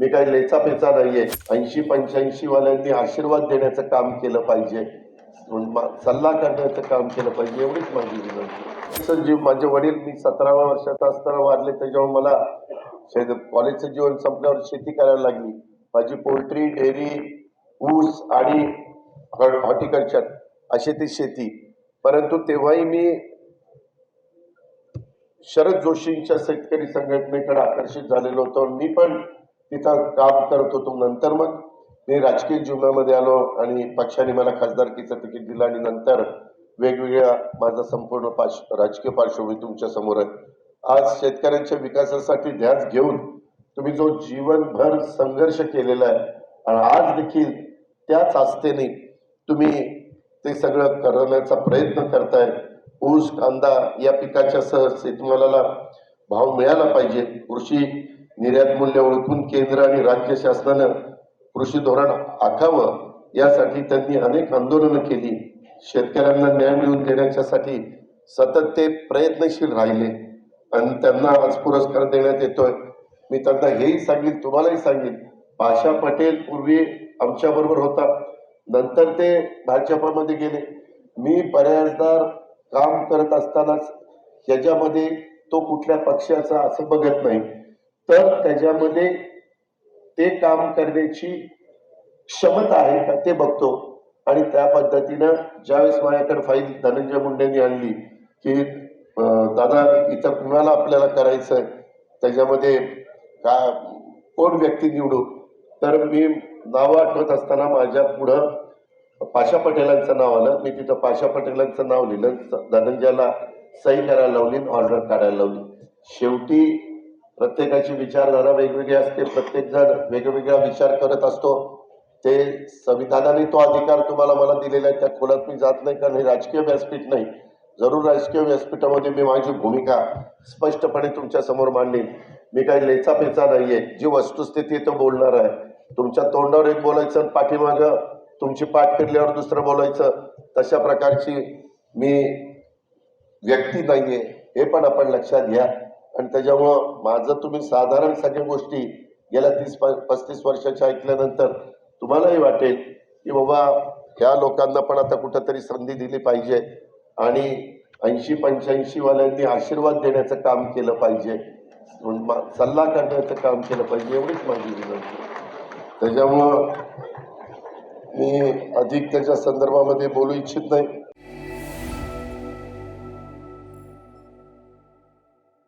मी काही लेचा पेचा नाहीये. ऐंशी पंच्याऐंशी वाल्यांनी आशीर्वाद देण्याचं काम केलं पाहिजे. सल्ला करण्याचं काम केलं पाहिजे एवढीच माझी विनंती. संजीव माझे वडील मी सतराव्या वर्षाचा असताना वारले त्याच्यामुळे मला कॉलेजचं जीवन संपल्यावर शेती करायला लागली. माझी पोल्ट्री डेअरी ऊस आणि हॉर्टिकल्चर अशी ती शेती. परंतु तेव्हाही मी शरद जोशींच्या शेतकरी संघटनेकडे आकर्षित झालेलो होतो. मी पण तिथं काम करत होतो. नंतर मग मी राजकीय जीवनामध्ये आलो आणि पक्षाने मला खासदारकीचं तिकीट दिलं आणि नंतर वेगवेगळ्या माझा संपूर्ण पार्श राजकीय पार्श्वभूमी तुमच्यासमोर आहे. आज शेतकऱ्यांच्या विकासासाठी ध्यास घेऊन तुम्ही जो जीवनभर संघर्ष केलेला आहे आणि आज देखील त्याच आस्थेने तुम्ही ते सगळं करण्याचा प्रयत्न करताय. ऊस कांदा या पिकाच्या सह शेतमालाला भाव मिळाला पाहिजे. कृषी निर्यात मूल्य ओळखून केंद्र आणि राज्य शासनानं कृषी धोरण आखावं यासाठी त्यांनी अनेक आंदोलनं केली. शेतकऱ्यांना न्याय मिळवून देण्याच्यासाठी सतत ते प्रयत्नशील राहिले. आणि त्यांना आज पुरस्कार देण्यात येतोय. मी त्यांना हेही सांगेन तुम्हालाही सांगेन पाशा पटेल पूर्वी आमच्या बरोबर होता. नंतर ते भाजपामध्ये गेले. मी बऱ्याचदा काम करत असतानाच ह्याच्यामध्ये तो कुठल्या पक्षाचा असं बघत नाही. तर त्याच्यामध्ये ते काम करण्याची क्षमता आहे का ते बघतो. आणि त्या पद्धतीनं ज्यावेळेस माझ्याकडे फाईल धनंजय मुंडेंनी आणली की दादा इथं कुणाला आपल्याला करायचं त्याच्यामध्ये का कोण व्यक्ती निवडू? तर मी नावं आठवत असताना माझ्या पुढं पाशा पटेलांचं नाव आलं. मी तिथं पाशा पटेलांचं नाव लिहिलं. स- धनंजयला सही करायला लावली ऑर्डर काढायला लावली. शेवटी प्रत्येकाची विचारधारा वेगवेगळी असते. प्रत्येक जण वेगवेगळा विचार करत असतो. ते संविधानाने तो अधिकार तुम्हाला मला दिलेला आहे त्या खोलात मी जात नाही कारण हे राजकीय व्यासपीठ नाही. जरूर राजकीय व्यासपीठामध्ये मी माझी भूमिका स्पष्टपणे तुमच्यासमोर मांडली मी काही लेचापेचा नाहीये. जी वस्तुस्थिती आहे तो बोलणार आहे. तुमच्या तोंडावर एक बोलायचं आणि पाठीमागं तुमची पाठ फिरल्यावर दुसरं बोलायचं तशा प्रकारची मी व्यक्ती नाहीये. हे पण आपण लक्षात घ्या. आणि त्याच्यामुळं माझं तुम्ही साधारण सगळ्या गोष्टी गेल्या तीस प- पस्तीस वर्षाच्या ऐकल्यानंतर तुम्हालाही वाटेल की बाबा ह्या लोकांना पण आता कुठंतरी संधी दिली पाहिजे आणि ऐंशी पंच्याऐंशी वाल्यांनी आशीर्वाद देण्याचं काम केलं पाहिजे. सल्ला करण्याचं काम केलं पाहिजे एवढीच माझी विनंती. त्याच्यामुळं मी अधिक त्याच्या संदर्भामध्ये बोलू इच्छित नाही.